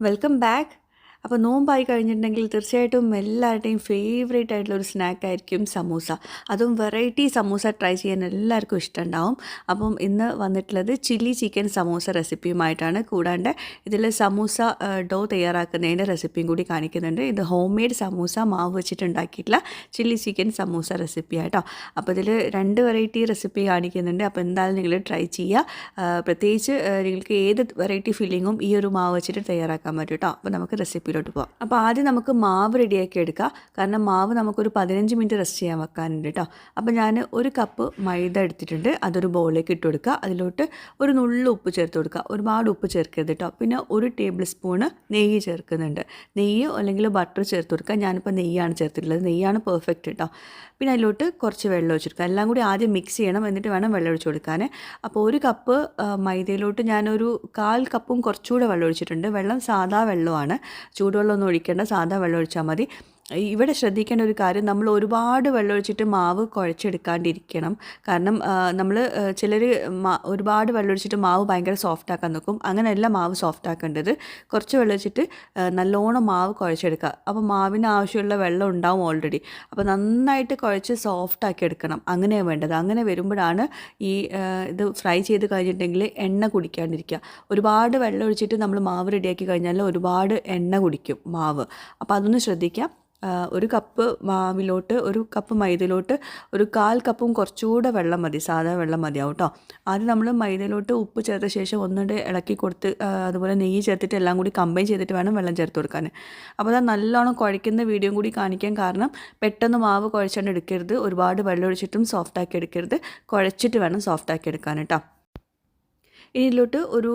Welcome back അപ്പോൾ നോമ്പായി കഴിഞ്ഞിട്ടുണ്ടെങ്കിൽ തീർച്ചയായിട്ടും എല്ലാവരുടെയും ഫേവറേറ്റ് ആയിട്ടുള്ള ഒരു സ്നാക്ക് ആയിരിക്കും സമൂസ. അതും വെറൈറ്റി സമൂസ ട്രൈ ചെയ്യാൻ എല്ലാവർക്കും ഇഷ്ടമുണ്ടാവും. അപ്പം ഇന്ന് വന്നിട്ടുള്ളത് ചില്ലി ചിക്കൻ സമൂസ റെസിപ്പിയുമായിട്ടാണ് കൂടാണ്ട് ഇതിൽ സമൂസ ഡോ തയ്യാറാക്കുന്നതിന്റെ റെസിപ്പിയും കൂടി കാണിക്കുന്നുണ്ട്. ഇത് ഹോം മെയ്ഡ് സമൂസ മാവ് വെച്ചിട്ടുണ്ടാക്കിയിട്ടുള്ള ചില്ലി ചിക്കൻ സമൂസ റെസിപ്പി ആയിട്ടോ അപ്പോൾ ഇതിൽ രണ്ട് വെറൈറ്റി റെസിപ്പി കാണിക്കുന്നുണ്ട്. അപ്പോൾ എന്തായാലും നിങ്ങൾ ട്രൈ ചെയ്യുക. പ്രത്യേകിച്ച് നിങ്ങൾക്ക് ഏത് വെറൈറ്റി ഫില്ലിങ്ങും ഈ ഒരു മാവ് വെച്ചിട്ട് തയ്യാറാക്കാൻ പറ്റും കേട്ടോ അപ്പോൾ നമുക്ക് റെസിപ്പിയിലോട്ട് പോകാം അപ്പോൾ ആദ്യം നമുക്ക് മാവ് റെഡിയാക്കി എടുക്കാം. കാരണം മാവ് നമുക്കൊരു പതിനഞ്ച് മിനിറ്റ് റെസ്റ്റ് ചെയ്യാൻ വെക്കാനുണ്ട് കേട്ടോ അപ്പോൾ ഞാൻ ഒരു കപ്പ് മൈദ എടുത്തിട്ടുണ്ട്. അതൊരു ബൗളിലേക്ക് ഇട്ട് കൊടുക്കുക. അതിലോട്ട് ഒരു നുള്ളു ഉപ്പ് ചേർത്ത് കൊടുക്കുക. ഒരുപാട് ഉപ്പ് ചേർക്കരുത് കേട്ടോ പിന്നെ ഒരു ടേബിൾ സ്പൂണ് നെയ്യ് ചേർക്കുന്നുണ്ട്. നെയ്യ് അല്ലെങ്കിൽ ബട്ടർ ചേർത്ത് കൊടുക്കുക. ഞാനിപ്പോൾ നെയ്യാണ് ചേർത്തിട്ടുള്ളത്. നെയ്യാണ് പെർഫെക്റ്റ് കേട്ടോ പിന്നെ അതിലോട്ട് കുറച്ച് വെള്ളം ഒഴിച്ചെടുക്കുക. എല്ലാം കൂടി ആദ്യം മിക്സ് ചെയ്യണം. എന്നിട്ട് വേണം വെള്ളം ഒഴിച്ച് കൊടുക്കാൻ. അപ്പോൾ ഒരു കപ്പ് മൈദയിലോട്ട് ഞാനൊരു കാൽ കപ്പും കുറച്ചുകൂടെ വെള്ളം ഒഴിച്ചിട്ടുണ്ട്. വെള്ളം സാധാ വെള്ളമാണ്. ചൂടുവെള്ളമൊന്നും ഒഴിക്കേണ്ട സാധാ വെള്ളം ഒഴിച്ചാൽ മതി. ഇവിടെ ശ്രദ്ധിക്കേണ്ട ഒരു കാര്യം നമ്മൾ ഒരുപാട് വെള്ളം ഒഴിച്ചിട്ട് മാവ് കുഴച്ചെടുക്കാണ്ടിരിക്കണം. കാരണം നമ്മൾ ചിലർ ഒരുപാട് വെള്ളം ഒഴിച്ചിട്ട് മാവ് ഭയങ്കര സോഫ്റ്റ് ആക്കാൻ നോക്കും. അങ്ങനെയല്ല മാവ് സോഫ്റ്റ് ആക്കേണ്ടത്. കുറച്ച് വെള്ളം ഒഴിച്ചിട്ട് നല്ലോണം മാവ് കുഴച്ചെടുക്കുക. അപ്പോൾ മാവിന് ആവശ്യമുള്ള വെള്ളം ഉണ്ടാവും ഓൾറെഡി അപ്പോൾ നന്നായിട്ട് കുഴച്ച് സോഫ്റ്റ് ആക്കി എടുക്കണം. അങ്ങനെയാണ് വേണ്ടത്. അങ്ങനെ വരുമ്പോഴാണ് ഈ ഇത് ഫ്രൈ ചെയ്ത് കഴിഞ്ഞിട്ടുണ്ടെങ്കിൽ എണ്ണ കുടിക്കാണ്ടിരിക്കുക. ഒരുപാട് വെള്ളം ഒഴിച്ചിട്ട് നമ്മൾ മാവ് റെഡിയാക്കി കഴിഞ്ഞാൽ ഒരുപാട് എണ്ണ കുടിക്കും മാവ്. അപ്പോൾ അതൊന്ന് ശ്രദ്ധിക്കാം ആ, ഒരു കപ്പ് മാവിലോട്ട് ഒരു കപ്പ് മൈദയിലോട്ട് ഒരു കാൽ കപ്പും കുറച്ചുകൂടെ വെള്ളം മതി സാധാ വെള്ളം മതിയാവും കേട്ടോ ആദ്യം നമ്മൾ മൈദയിലോട്ട് ഉപ്പ് ചേർത്ത ശേഷം ഒന്നുകൊണ്ട് ഇളക്കി കൊടുത്ത് അതുപോലെ നെയ്യ് ചേർത്തിട്ട് എല്ലാം കൂടി കമ്പൈൻ ചെയ്തിട്ട് വേണം വെള്ളം ചേർത്ത് കൊടുക്കാൻ അപ്പോൾ അത് നല്ലോണം കുഴയ്ക്കുന്ന വീഡിയോ കൂടി കാണിക്കാൻ കാരണം പെട്ടെന്ന് മാവ് കുഴച്ചുകൊണ്ട് എടുക്കരുത്. ഒരുപാട് വെള്ളം ഒഴിച്ചിട്ടും സോഫ്റ്റാക്കി എടുക്കരുത്. കുഴച്ചിട്ട് വേണം സോഫ്റ്റാക്കി എടുക്കാൻ കേട്ടോ ഇതിലോട്ട് ഒരു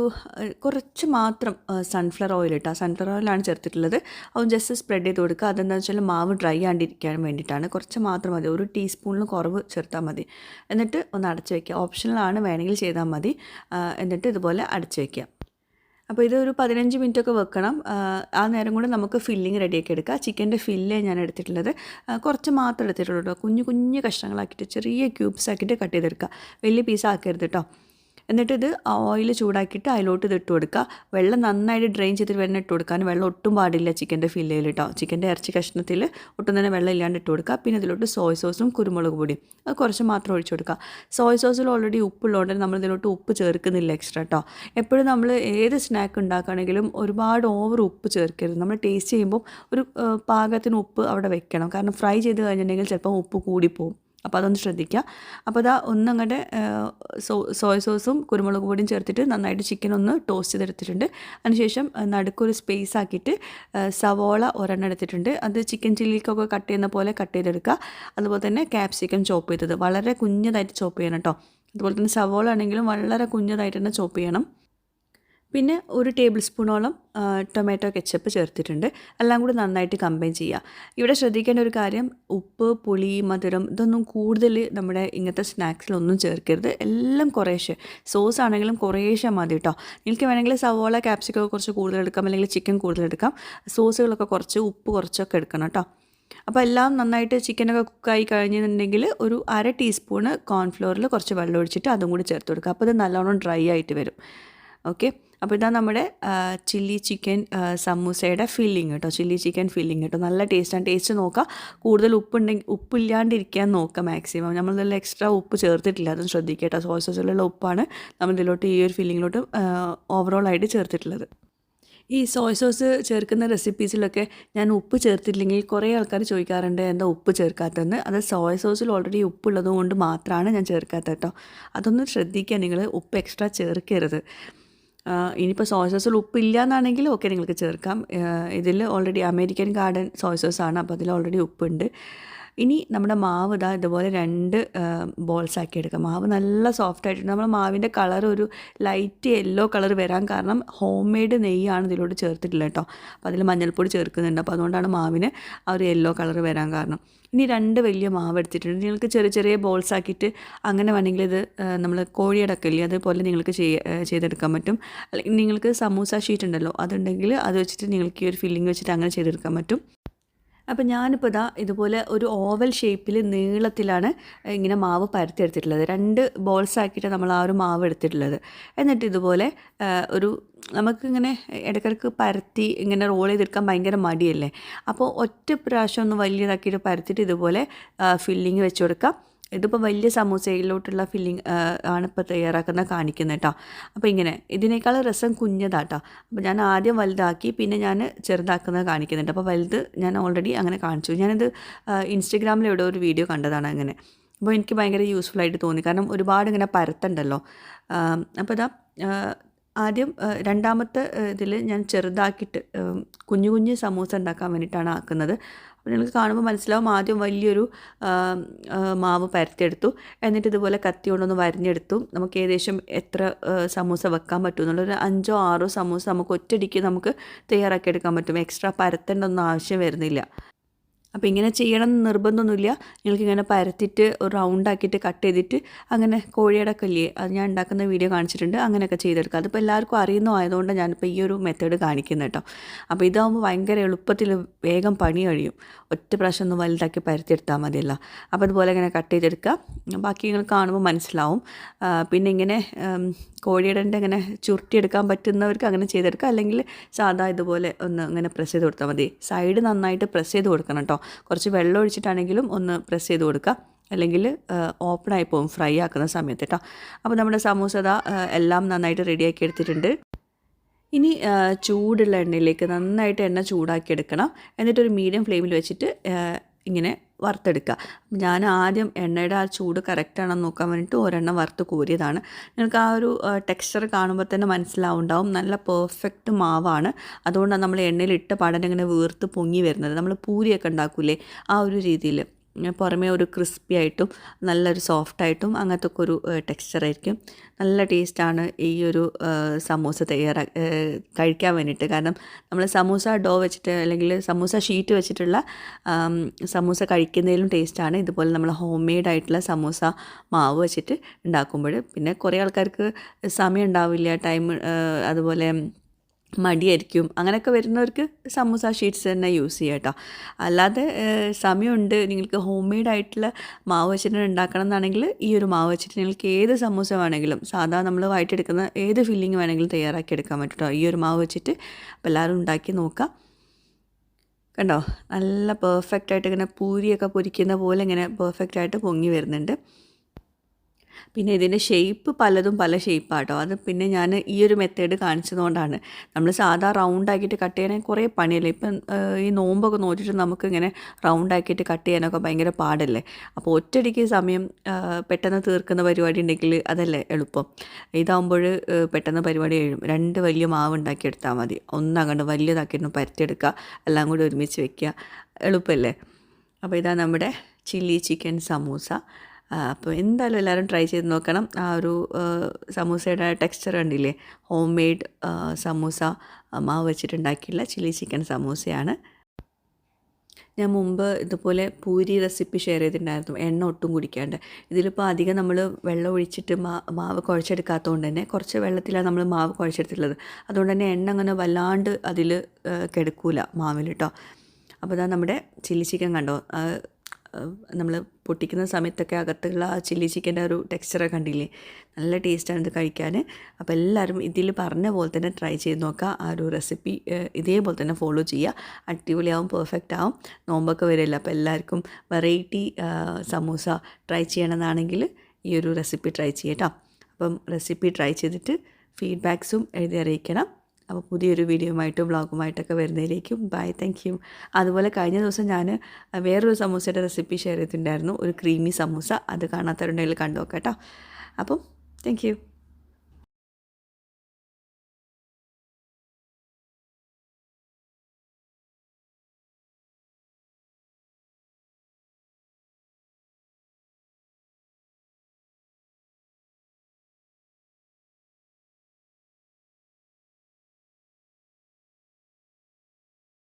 കുറച്ച് മാത്രം സൺഫ്ലവർ ഓയിൽ ഇട്ടാൽ സൺഫ്ലവർ ഓയിലാണ് ചേർത്തിട്ടുള്ളത്. അത് ജസ്റ്റ് സ്പ്രെഡ് ചെയ്ത് കൊടുക്കുക. അതെന്താണെന്ന് വെച്ചാൽ മാവ് ഡ്രൈ ആണ്ടിരിക്കാൻ വേണ്ടിയിട്ടാണ്. കുറച്ച് മാത്രം മതി. ഒരു ടീസ്പൂണിന് കുറവ് ചേർത്താൽ മതി. എന്നിട്ട് ഒന്ന് അടച്ച് വയ്ക്കുക ഓപ്ഷണലാണ് വേണമെങ്കിൽ ചെയ്താൽ മതി. എന്നിട്ട് ഇതുപോലെ അടച്ച് വയ്ക്കുക അപ്പോൾ ഇത് ഒരു പതിനഞ്ച് മിനിറ്റ് ഒക്കെ വെക്കണം. ആ, നേരം കൊണ്ട് നമുക്ക് ഫില്ലിങ് റെഡിയാക്കി എടുക്കാം. ചിക്കന്റെ ഫില്ല് ഞാൻ എടുത്തിട്ടുള്ളത്. കുറച്ച് മാത്രം എടുത്തിട്ടുള്ളൂ കേട്ടോ. കുഞ്ഞു കുഞ്ഞു കഷ്ണങ്ങളാക്കിയിട്ട് ചെറിയ ക്യൂബ്സ് ആക്കിയിട്ട് കട്ട് ചെയ്തെടുക്കുക. വലിയ പീസ് ആക്കരുത് കേട്ടോ. എന്നിട്ട് ഇത് ഓയിൽ ചൂടാക്കിയിട്ട് അതിലോട്ട് ഇത് ഇട്ട് കൊടുക്കുക. വെള്ളം നന്നായിട്ട് ഡ്രെയിൻ ചെയ്തിട്ട് വെള്ളം ഇട്ട് കൊടുക്കാൻ. വെള്ളം ഒട്ടും പാടില്ല ചിക്കന്റെ ഫില്ലയിൽ കേട്ടോ ചിക്കന്റെ ഇറച്ചി കഷ്ണത്തിൽ ഒട്ടും തന്നെ വെള്ളം ഇല്ലാണ്ട് ഇട്ട് കൊടുക്കുക. പിന്നെ ഇതിലോട്ട് സോയ സോസും കുരുമുളക് പൊടിയും. അത് കുറച്ച് മാത്രം ഒഴിച്ചു കൊടുക്കുക. സോയ സോസിൽ ഓൾറെഡി ഉപ്പുള്ളതുകൊണ്ട് നമ്മൾ ഇതിലോട്ട് ഉപ്പ് ചേർക്കുന്നില്ല എക്സ്ട്രാ കേട്ടോ എപ്പോഴും നമ്മൾ ഏത് സ്നാക്ക് ഉണ്ടാക്കുകയാണെങ്കിലും ഒരുപാട് ഓവർ ഉപ്പ് ചേർക്കരുത്. നമ്മൾ ടേസ്റ്റ് ചെയ്യുമ്പോൾ ഒരു പാകത്തിന് ഉപ്പ് അവിടെ വെക്കണം. കാരണം ഫ്രൈ ചെയ്ത് കഴിഞ്ഞിട്ടുണ്ടെങ്കിൽ ചിലപ്പോൾ ഉപ്പ് കൂടിപ്പോവും. അപ്പോൾ അതൊന്ന് ശ്രദ്ധിക്കുക അപ്പോൾ അതാ ഒന്നങ്ങടെ സോ സോയ സോസും കുരുമുളക് പൊടിയും ചേർത്തിട്ട് നന്നായിട്ട് ചിക്കൻ ഒന്ന് ടോസ്റ്റ് ചെയ്തെടുത്തിട്ടുണ്ട്. അതിനുശേഷം നടുക്കൊരു സ്പേസ് ആക്കിയിട്ട് സവോള ഒരെണ്ണം എടുത്തിട്ടുണ്ട്. അത് ചിക്കൻ ചില്ലിക്കൊക്കെ കട്ട് ചെയ്യുന്ന പോലെ കട്ട് ചെയ്തെടുക്കുക അതുപോലെ തന്നെ ക്യാപ്സിക്കം ചോപ്പ് ചെയ്തത്. വളരെ കുഞ്ഞതായിട്ട് ചോപ്പ് ചെയ്യണം കേട്ടോ അതുപോലെ തന്നെ സവോള ആണെങ്കിലും വളരെ കുഞ്ഞതായിട്ട് തന്നെ ചോപ്പ് ചെയ്യണം. പിന്നെ ഒരു ടേബിൾ സ്പൂണോളം ടൊമാറ്റോ കെച്ചപ്പ് ചേർത്തിട്ടുണ്ട്. എല്ലാം കൂടി നന്നായിട്ട് കമ്പൈൻ ചെയ്യുക. ഇവിടെ ശ്രദ്ധിക്കേണ്ട ഒരു കാര്യം ഉപ്പ് പുളി മധുരം ഇതൊന്നും കൂടുതൽ നമ്മുടെ ഇങ്ങനത്തെ സ്നാക്സിലൊന്നും ചേർക്കരുത്. എല്ലാം കുറേശ്ശെ. സോസ് ആണെങ്കിലും കുറേശ്ശെ മതി കേട്ടോ നിങ്ങൾക്ക് വേണമെങ്കിൽ സവോള ക്യാപ്സിക്കോ കുറച്ച് കൂടുതൽ എടുക്കാം. അല്ലെങ്കിൽ ചിക്കൻ കൂടുതൽ എടുക്കാം. സോസുകളൊക്കെ കുറച്ച് ഉപ്പ് കുറച്ചൊക്കെ എടുക്കണം കേട്ടോ അപ്പോൾ എല്ലാം നന്നായിട്ട് ചിക്കനൊക്കെ കുക്കായി കഴിഞ്ഞിട്ടുണ്ടെങ്കിൽ ഒരു അര ടീസ്പൂണ് കോൺഫ്ലോറിൽ കുറച്ച് വെള്ളം ഒഴിച്ചിട്ട് അതും കൂടി ചേർത്ത് കൊടുക്കുക. അപ്പോൾ ഇത് നല്ലോണം ഡ്രൈ ആയിട്ട് വരും. ഓക്കെ അപ്പോൾ ഇതാ നമ്മുടെ ചില്ലി ചിക്കൻ സമൂസയുടെ ഫില്ലിങ് കേട്ടോ ചില്ലി ചിക്കൻ ഫില്ലിങ് കേട്ടോ നല്ല ടേസ്റ്റാണ് ടേസ്റ്റ് നോക്കുക കൂടുതൽ ഉപ്പുണ്ടെങ്കിൽ ഉപ്പില്ലാണ്ടിരിക്കാൻ നോക്കുക മാക്സിമം നമ്മൾ നമ്മളിതിൽ എക്സ്ട്രാ ഉപ്പ് ചേർത്തിട്ടില്ല. അതും ശ്രദ്ധിക്കുക കേട്ടോ സോയ സോസിലുള്ള ഉപ്പാണ് നമ്മൾ ഇതിലോട്ട് ഈ ഒരു ഫില്ലിങ്ങിലോട്ട് ഓവറോൾ ആയിട്ട് ചേർത്തിട്ടുള്ളത്. ഈ സോയ സോസ് ചേർക്കുന്ന റെസിപ്പീസിലൊക്കെ ഞാൻ ഉപ്പ് ചേർത്തില്ലെങ്കിൽ കുറേ ആൾക്കാർ ചോദിക്കാറുണ്ട് എന്താ ഉപ്പ് ചേർക്കാത്തതെന്ന്? അത് സോയ സോസിൽ ഓൾറെഡി ഉപ്പുള്ളത് കൊണ്ട് മാത്രമാണ് ഞാൻ ചേർക്കാത്തത് കേട്ടോ അതൊന്ന് ശ്രദ്ധിക്കുക നിങ്ങൾ ഉപ്പ് എക്സ്ട്രാ ചേർക്കരുത്. ഇനിയിപ്പോൾ സോയ സോസിൽ ഉപ്പില്ല എന്നാണെങ്കിൽ ഓക്കെ നിങ്ങൾക്ക് ചേർക്കാം. ഇതിൽ ഓൾറെഡി അമേരിക്കൻ ഗാർഡൻ സോയ സോസാണ് അപ്പോൾ അതിൽ ഓൾറെഡി ഉപ്പുണ്ട്. ഇനി നമ്മുടെ മാവ് ഇതാ ഇതുപോലെ രണ്ട് ബോൾസ് ആക്കി എടുക്കാം. മാവ് നല്ല സോഫ്റ്റ് ആയിട്ടുണ്ട്. നമ്മുടെ മാവിന്റെ കളർ ഒരു ലൈറ്റ് യെല്ലോ കളർ വരാൻ കാരണം ഹോം മെയ്ഡ് നെയ്യാണ് ഇതിലോട്ട് ചേർത്തിട്ടില്ല കേട്ടോ. അപ്പോൾ അതിൽ മഞ്ഞൾപ്പൊടി ചേർക്കുന്നുണ്ട്. അപ്പോൾ അതുകൊണ്ടാണ് മാവിന് ആ ഒരു യെല്ലോ കളർ വരാൻ കാരണം. ഇനി രണ്ട് വലിയ മാവ് എടുത്തിട്ടുണ്ട്. നിങ്ങൾക്ക് ചെറിയ ചെറിയ ബോൾസ് ആക്കിയിട്ട് അങ്ങനെ വേണമെങ്കിൽ ഇത് നമ്മൾ കോഴിയുടെ ഇല്ലേ അതുപോലെ നിങ്ങൾക്ക് ചെയ്തെടുക്കാൻ പറ്റും. അല്ലെങ്കിൽ നിങ്ങൾക്ക് സമൂസ ഷീറ്റ് ഉണ്ടല്ലോ അതുണ്ടെങ്കിൽ അത് വെച്ചിട്ട് നിങ്ങൾക്ക് ഈ ഒരു ഫില്ലിംഗ് വെച്ചിട്ട് അങ്ങനെ ചെയ്തെടുക്കാൻ പറ്റും. അപ്പം ഞാനിപ്പോൾ ഇതാ ഇതുപോലെ ഒരു ഓവൽ ഷേപ്പിൽ നീളത്തിലാണ് ഇങ്ങനെ മാവ് പരത്തിയെടുത്തിട്ടുള്ളത്. രണ്ട് ബോൾസ് ആക്കിയിട്ട് നമ്മൾ ആ ഒരു മാവ് എടുത്തിട്ടുള്ളത്. എന്നിട്ട് ഇതുപോലെ ഒരു നമുക്കിങ്ങനെ ഇടയ്ക്കിടയ്ക്ക് പരത്തി ഇങ്ങനെ റോൾ ചെയ്തെടുക്കാൻ ഭയങ്കര മടിയല്ലേ? അപ്പോൾ ഒറ്റ പ്രാവശ്യം ഒന്ന് വലിയതാക്കിയിട്ട് പരത്തിയിട്ട് ഇതുപോലെ ഫില്ലിങ് വെച്ച് കൊടുക്കാം. ഇതിപ്പോൾ വലിയ സമൂസയിലോട്ടുള്ള ഫില്ലിങ് ആണ് ഇപ്പോൾ തയ്യാറാക്കുന്ന കാണിക്കുന്നത് കേട്ടോ അപ്പോൾ ഇങ്ങനെ ഇതിനേക്കാൾ രസം കുഞ്ഞതാട്ടോ. അപ്പോൾ ഞാൻ ആദ്യം വലുതാക്കി പിന്നെ ഞാൻ ചെറുതാക്കുന്നത് കാണിക്കുന്നുണ്ട് അപ്പോൾ വലുത് ഞാൻ ഓൾറെഡി അങ്ങനെ കാണിച്ചു. ഞാനിത് ഇൻസ്റ്റഗ്രാമിൽ എവിടെ ഒരു വീഡിയോ കണ്ടതാണ് അങ്ങനെ. അപ്പോൾ എനിക്ക് ഭയങ്കര യൂസ്ഫുൾ ആയിട്ട് തോന്നി. കാരണം ഒരുപാട് ഇങ്ങനെ പരത്തുണ്ടല്ലോ. അപ്പോൾ ഇതാ ആദ്യം രണ്ടാമത്തെ ഇതിൽ ഞാൻ ചെറുതാക്കിയിട്ട് കുഞ്ഞു കുഞ്ഞ് സമൂസ ഉണ്ടാക്കാൻ വേണ്ടിയിട്ടാണ് ആക്കുന്നത്. അപ്പോൾ നിങ്ങൾക്ക് കാണുമ്പോൾ മനസ്സിലാവും ആദ്യം വലിയൊരു മാവ് പരത്തിയെടുത്തു. എന്നിട്ട് ഇതുപോലെ കത്തി കൊണ്ടൊന്ന് വരഞ്ഞെടുത്തു. നമുക്ക് ഏകദേശം എത്ര സമൂസ വെക്കാൻ പറ്റും എന്നുള്ളൊരു അഞ്ചോ ആറോ സമൂസ നമുക്ക് ഒറ്റയടിക്ക് നമുക്ക് തയ്യാറാക്കി എടുക്കാൻ പറ്റും. എക്സ്ട്രാ പരത്തേണ്ടൊന്നും ആവശ്യം വരുന്നില്ല. അപ്പോൾ ഇങ്ങനെ ചെയ്യണം നിർബന്ധമൊന്നുമില്ല. നിങ്ങൾക്ക് ഇങ്ങനെ പരത്തിയിട്ട് ഒരു റൗണ്ട് ആക്കിയിട്ട് കട്ട് ചെയ്തിട്ട് അങ്ങനെ കോഴിയുടെ കല്ലിയെ അത് ഞാൻ ഉണ്ടാക്കുന്ന വീഡിയോ കാണിച്ചിട്ടുണ്ട്. അങ്ങനെയൊക്കെ ചെയ്തെടുക്കുക അതിപ്പോൾ എല്ലാവർക്കും അറിയുന്നതായതുകൊണ്ട് ഞാനിപ്പോൾ ഈ ഒരു മെത്തേഡ് കാണിക്കുന്നത് കേട്ടോ. അപ്പോൾ ഇതാകുമ്പോൾ ഭയങ്കര എളുപ്പത്തിൽ വേഗം പണി കഴിയും. ഒറ്റ പ്രാവശ്യം ഒന്ന് വലുതാക്കി പരത്തിയെടുത്താൽ മതിയല്ലോ. അപ്പോൾ അതുപോലെ ഇങ്ങനെ കട്ട് ചെയ്തെടുക്കുക ബാക്കി നിങ്ങൾ കാണുമ്പോൾ മനസ്സിലാവും. പിന്നെ ഇങ്ങനെ കോഴിയുടെ ഇങ്ങനെ ചുരുട്ടിയെടുക്കാൻ പറ്റുന്നവർക്ക് അങ്ങനെ ചെയ്തെടുക്കുക അല്ലെങ്കിൽ സാധാ ഇതുപോലെ ഒന്ന് ഇങ്ങനെ പ്രസ് ചെയ്ത് കൊടുത്താൽ മതി. സൈഡ് നന്നായിട്ട് പ്രസ് ചെയ്ത് കൊടുക്കണം കേട്ടോ. കുറച്ച് വെള്ളം ഒഴിച്ചിട്ടാണെങ്കിലും ഒന്ന് പ്രസ് ചെയ്ത് കൊടുക്കുക. അല്ലെങ്കിൽ ഓപ്പൺ ആയി പോകും ഫ്രൈ ആക്കുന്ന സമയത്ത് കേട്ടോ അപ്പോൾ നമ്മുടെ സമൂസ ദാ ആ, എല്ലാം നന്നായിട്ട് റെഡിയാക്കി എടുത്തിട്ടുണ്ട്. ഇനി ചൂടുള്ള എണ്ണയിലേക്ക് നന്നായിട്ട് എണ്ണ ചൂടാക്കി എടുക്കണം. എന്നിട്ടൊരു മീഡിയം ഫ്ലെയിമിൽ വെച്ചിട്ട് ഇങ്ങനെ വറുത്തെടുക്കുക. ഞാൻ ആദ്യം എണ്ണയുടെ ആ ചൂട് കറക്റ്റാണെന്ന് നോക്കാൻ വേണ്ടിയിട്ട് ഒരെണ്ണം വറുത്ത് കോരിയതാണ്. നിങ്ങൾക്ക് ആ ഒരു ടെക്സ്ചർ കാണുമ്പോൾ തന്നെ മനസ്സിലാവുണ്ടാവും. നല്ല പെർഫെക്റ്റ് മാവാണ്. അതുകൊണ്ടാണ് നമ്മൾ എണ്ണയിൽ ഇട്ട പാടൻ ഇങ്ങനെ വീർത്ത് പൊങ്ങി വരുന്നത്. നമ്മൾ പൂരിയൊക്കെ ഉണ്ടാക്കൂലേ ആ ഒരു രീതിയിൽ. പുറമേ ഒരു ക്രിസ്പി ആയിട്ടും നല്ലൊരു സോഫ്റ്റ് ആയിട്ടും അങ്ങനത്തെ ഒക്കെ ഒരു ടെക്സ്ചർ ആയിരിക്കും. നല്ല ടേസ്റ്റാണ് ഈ ഒരു സമൂസ തയ്യാറാ കഴിക്കാൻ വേണ്ടിയിട്ട്. കാരണം നമ്മൾ സമൂസ ഡോ വെച്ചിട്ട് അല്ലെങ്കിൽ സമൂസ ഷീറ്റ് വെച്ചിട്ടുള്ള സമൂസ കഴിക്കുന്നതിലും ടേസ്റ്റാണ് ഇതുപോലെ നമ്മൾ ഹോം മെയ്ഡ് ആയിട്ടുള്ള സമൂസ മാവ് വെച്ചിട്ട് ഉണ്ടാക്കുമ്പോൾ പിന്നെ കുറേ ആൾക്കാർക്ക് സമയം ഉണ്ടാവില്ല ടൈം അതുപോലെ മടിയായിരിക്കും. അങ്ങനെയൊക്കെ വരുന്നവർക്ക് സമൂസ ഷീറ്റ്സ് തന്നെ യൂസ് ചെയ്യാം കേട്ടോ. അല്ലാതെ സമയമുണ്ട്. നിങ്ങൾക്ക് ഹോം മെയ്ഡ് ആയിട്ടുള്ള മാവ് വെച്ചിട്ട് ഉണ്ടാക്കണം എന്നാണെങ്കിൽ ഈ ഒരു മാവ് വെച്ചിട്ട് നിങ്ങൾക്ക് ഏത് സമൂസ വേണമെങ്കിലും സാധാ നമ്മൾ വായിട്ടെടുക്കുന്ന ഏത് ഫില്ലിങ് വേണമെങ്കിലും തയ്യാറാക്കി എടുക്കാൻ പറ്റും കേട്ടോ. ഈ ഒരു മാവ് വെച്ചിട്ട് അപ്പോൾ എല്ലാവരും ഉണ്ടാക്കി നോക്കാം കണ്ടോ? നല്ല പെർഫെക്റ്റ് ആയിട്ട് ഇങ്ങനെ പൂരിയൊക്കെ പൊരിക്കുന്ന പോലെ ഇങ്ങനെ പെർഫെക്റ്റ് ആയിട്ട് പൊങ്ങി വരുന്നുണ്ട്. പിന്നെ ഇതിന്റെ ഷേപ്പ് പലതും പല ഷേപ്പാട്ടോ അത് പിന്നെ ഞാൻ ഈ ഒരു മെത്തേഡ് കാണിച്ചതുകൊണ്ടാണ്. നമ്മൾ സാധാ റൗണ്ട് ആക്കിയിട്ട് കട്ട് ചെയ്യാൻ കുറേ പണിയല്ലേ? ഇപ്പം ഈ നോമ്പൊക്കെ നോക്കിയിട്ട് നമുക്ക് ഇങ്ങനെ റൗണ്ട് ആക്കിയിട്ട് കട്ട് ചെയ്യാനൊക്കെ ഭയങ്കര പാടല്ലേ? അപ്പോൾ ഒറ്റയടിക്ക് സമയം പെട്ടെന്ന് തീർക്കുന്ന പരിപാടി ഉണ്ടെങ്കിൽ അതല്ലേ എളുപ്പം. ഇതാകുമ്പോൾ പെട്ടെന്ന് പരിപാടി കഴിയും. രണ്ട് വലിയ മാവ് ഉണ്ടാക്കിയെടുത്താൽ മതി. ഒന്നങ്ങോട്ട് വലിയതാക്കിയിട്ട് പരത്തിയെടുക്കുക എല്ലാം കൂടി ഒരുമിച്ച് വെക്കുക എളുപ്പമല്ലേ അപ്പോൾ ഇതാ നമ്മുടെ ചില്ലി ചിക്കൻ സമൂസ അപ്പോൾ എന്തായാലും എല്ലാവരും ട്രൈ ചെയ്ത് നോക്കണം. ആ ഒരു സമൂസയുടെ ടെക്സ്ചർ കണ്ടില്ലേ? Home made samosa. മാവ് വെച്ചിട്ടുണ്ടാക്കിയുള്ള ചില്ലി ചിക്കൻ സമൂസയാണ്. ഞാൻ മുമ്പ് ഇതുപോലെ പൂരി റെസിപ്പി ഷെയർ ചെയ്തിട്ടുണ്ടായിരുന്നു. എണ്ണ ഒട്ടും കുടിക്കാണ്ട്. ഇതിലിപ്പോൾ അധികം നമ്മൾ വെള്ളം ഒഴിച്ചിട്ട് മാ മാവ് കുഴച്ചെടുക്കാത്തതുകൊണ്ട് തന്നെ കുറച്ച് വെള്ളത്തിലാണ് നമ്മൾ മാവ് കുഴച്ചെടുത്തിട്ടുള്ളത്. അതുകൊണ്ട് തന്നെ എണ്ണ അങ്ങനെ വല്ലാണ്ട് അതിൽ കിടക്കൂല മാവിൽ കേട്ടോ അപ്പോൾ ഇതാ നമ്മുടെ ചില്ലി ചിക്കൻ കണ്ടോ? നമ്മൾ പൊട്ടിക്കുന്ന സമയത്തൊക്കെ അകത്തുള്ള ആ ചില്ലി ചിക്കന്റെ ഒരു ടെക്സ്ചർ കണ്ടില്ലേ? നല്ല ടേസ്റ്റാണ് ഇത് കഴിക്കാൻ അപ്പോൾ എല്ലാവരും ഇതിൽ പറഞ്ഞ പോലെ തന്നെ ട്രൈ ചെയ്ത് നോക്കുക ആ ഒരു റെസിപ്പി ഇതേപോലെ തന്നെ ഫോളോ ചെയ്യുക അടിപൊളിയാവും പെർഫെക്റ്റ് ആവും. നോമ്പൊക്കെ വരില്ല അപ്പോൾ എല്ലാവർക്കും വെറൈറ്റി സമൂസ ട്രൈ ചെയ്യണമെന്നാണെങ്കിൽ ഈ ഒരു റെസിപ്പി ട്രൈ ചെയ്യട്ടോ അപ്പം റെസിപ്പി ട്രൈ ചെയ്തിട്ട് ഫീഡ്ബാക്സും എഴുതി അറിയിക്കണം. അപ്പോൾ പുതിയൊരു വീഡിയോയുമായിട്ടും വ്ളോഗുമായിട്ടൊക്കെ വരുന്നതിലേക്കും ബൈ താങ്ക് യു അതുപോലെ കഴിഞ്ഞ ദിവസം ഞാൻ വേറൊരു സമൂസയുടെ റെസിപ്പി ഷെയർ ചെയ്തിട്ടുണ്ടായിരുന്നു. ഒരു ക്രീമി സമൂസ. അത് കാണാത്തവരുണ്ടെങ്കിൽ കണ്ടു നോക്കാം കേട്ടോ. അപ്പം താങ്ക് യു